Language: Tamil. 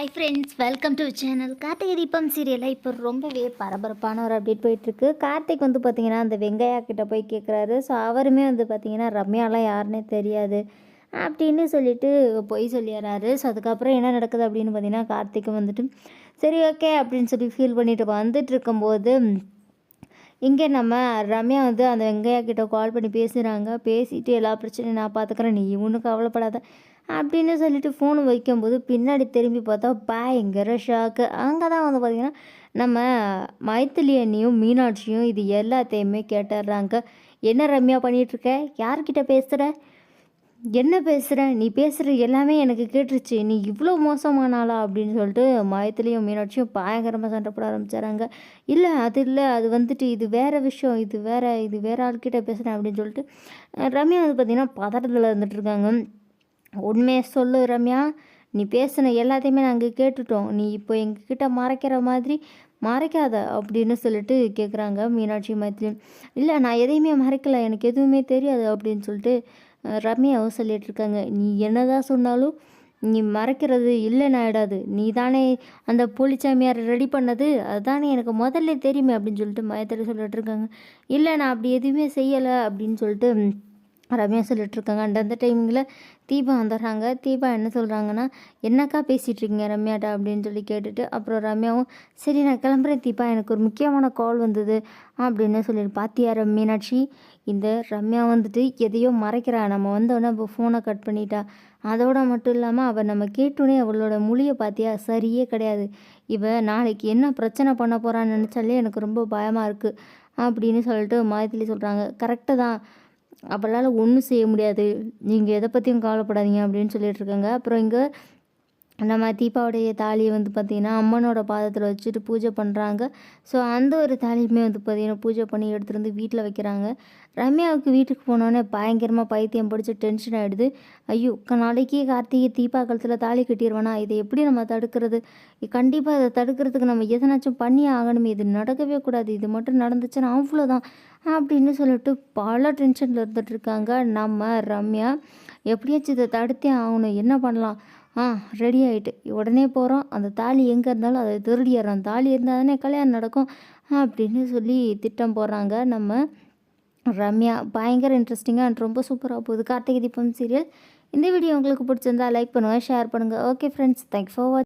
Hi friends welcome to channel Karthigai Deepam சீரியலில் இப்போ ரொம்பவே பரபரப்பான ஒரு அப்டேட் போயிட்டுருக்கு. கார்த்திக் வந்து பார்த்திங்கன்னா அந்த வெங்கையா கிட்ட போய் கேட்குறாரு ஸோ அவருமே வந்து பார்த்திங்கன்னா ரம்யாலாம் யாருன்னே தெரியாது அப்படின்னு சொல்லிட்டு போய் சொல்லிடுறாரு. ஸோ அதுக்கப்புறம் என்ன நடக்குது அப்படின்னு பார்த்தீங்கன்னா கார்த்திக் வந்துட்டு சரி ஓகே அப்படின்னு சொல்லி ஃபீல் பண்ணிட்டு வந்துட்டு இருக்கும்போது இங்கே நம்ம ரம்யா வந்து அந்த வெங்கையா கிட்ட கால் பண்ணி பேசுகிறாங்க பேசிட்டு எல்லா பிரச்சனையும் நான் பார்த்துக்கிறேன் நீ ஒன்றும் கவலைப்படாத. அப்படின்னு சொல்லிட்டு ஃபோன் வைக்கும்போது பின்னாடி திரும்பி பார்த்தா பயங்கர ஷாக்கு அங்கே தான் வந்து பார்த்திங்கன்னா நம்ம மைத்திலி அண்ணியும் மீனாட்சியும் இது எல்லாத்தையுமே கேட்டுடுறாங்க. என்ன ரம்யா பண்ணிகிட்ருக்க யார்கிட்ட பேசுகிற என்ன பேசுகிற நீ பேசுகிற எல்லாமே எனக்கு கேட்டுருச்சு. நீ இவ்வளோ மோசமானாளா அப்படின்னு சொல்லிட்டு மயத்துலேயும் மீனாட்சியும் பயங்கரமாக சண்டை போட ஆரம்பிச்சாராங்க இல்லை அது இல்லை. அது வந்துட்டு இது வேறு விஷயம். இது வேறு இது வேறு ஆள்கிட்ட பேசுகிறேன் அப்படின்னு சொல்லிட்டு ரம்யா வந்து பார்த்திங்கன்னா பதட்டத்தில் இருந்துகிட்ருக்காங்க உண்மையை சொல்லு ரம்யா. நீ பேசின எல்லாத்தையுமே நாங்கள் கேட்டுட்டோம். நீ இப்போ எங்ககிட்ட மறைக்கிற மாதிரி மறைக்காத அப்படின்னு சொல்லிட்டு கேட்குறாங்க மீனாட்சி மைத்திலி இல்லை நான் எதையுமே மறைக்கல. எனக்கு எதுவுமே தெரியாது அப்படின்னு சொல்லிட்டு ரம்யாவும் சொல்லிகிட்ருக்காங்க நீ என்னதான் சொன்னாலும் நீ மறைக்கிறது இல்லைன்னு ஆகிடாது நீ தானே அந்த போலிச்சாமியார் ரெடி பண்ணது. அதுதானே எனக்கு முதல்ல தெரியுமே அப்படின்னு சொல்லிட்டு மயத்தில் சொல்லிட்டு இருக்காங்க. இல்லை நான் அப்படி எதுவுமே செய்யலை அப்படின்னு சொல்லிட்டு ரம்யா சொல்லிட்டுருக்காங்க. அந்த டைமிங்கில் தீபா வந்துடுறாங்க. தீபா என்ன சொல்கிறாங்கன்னா என்னக்கா பேசிகிட்டு இருக்கீங்க ரம்யாட்டா? அப்படின்னு சொல்லி கேட்டுட்டு அப்புறம் ரம்யாவும் சரி நான் கிளம்புறேன் தீபா. எனக்கு ஒரு முக்கியமான கால் வந்தது. அப்படின்னு சொல்லிட்டு பாத்தியா மீனாட்சி இந்த ரம்யா வந்துட்டு எதையோ மறைக்கிறா. நம்ம வந்தோடனே இப்போ ஃபோனை கட் பண்ணிட்டா. அதோட மட்டும் இல்லாமல் அவள் நம்ம கேட்டோன்னே அவளோட மொழியை பார்த்தியா சரியே கிடையாது. இவள் நாளைக்கு என்ன பிரச்சனை பண்ண போகிறான்னு நினச்சாலே எனக்கு ரொம்ப பயமாக இருக்குது அப்படின்னு சொல்லிட்டு மாயத்திலி சொல்கிறாங்க கரெக்டு தான். அவளால் ஒன்றும் செய்ய முடியாது. நீங்கள் எதை பற்றியும் கவலைப்படாதீங்க அப்படின்னு சொல்லிட்டு இருக்காங்க. அப்புறம் இங்கே நம்ம தீபாவுடைய தாலியை வந்து பார்த்திங்கன்னா அம்மனோட பாதத்தில் வச்சுட்டு பூஜை பண்ணுறாங்க ஸோ அந்த ஒரு தாலியுமே வந்து பார்த்திங்கன்னா பூஜை பண்ணி எடுத்துகிட்டு வந்து வீட்டில் வைக்கிறாங்க. ரம்யாவுக்கு வீட்டுக்கு போனோடனே பயங்கரமாக பைத்தியம் பிடிச்சி டென்ஷன் ஆகிடுது ஐயோ நாளைக்கே கார்த்திகை தீபா கழுத்தில் தாலி கட்டிடுவேனா? இதை எப்படி நம்ம தடுக்கிறது? கண்டிப்பாக இதை தடுக்கிறதுக்கு நம்ம எதனாச்சும் பண்ணி ஆகணுமே. இது நடக்கவே கூடாது. இது மட்டும் நடந்துச்சுன்னா அவ்வளோதான் அப்படின்னு சொல்லிட்டு பல டென்ஷனில் இருந்துட்டு இருக்காங்க நம்ம ரம்யா. எப்படியாச்சும் இதை தடுத்தே ஆகணும். என்ன பண்ணலாம்? ஆ ரெடி ஆகிட்டு உடனே போகிறோம் அந்த தாலி எங்கே இருந்தாலும் அதை திருடிடுறோம் தாலி இருந்தால் தானே கல்யாணம் நடக்கும். அப்படின்னு சொல்லி திட்டம் போடுறாங்க நம்ம ரம்யா. பயங்கர இன்ட்ரெஸ்டிங்காக அண்ட் ரொம்ப சூப்பராக போகுது. கார்த்திகை தீபம் சீரியல் இந்த வீடியோ உங்களுக்கு பிடிச்சிருந்தா லைக் பண்ணுங்கள் ஷேர் பண்ணுங்கள் okay friends thanks for watch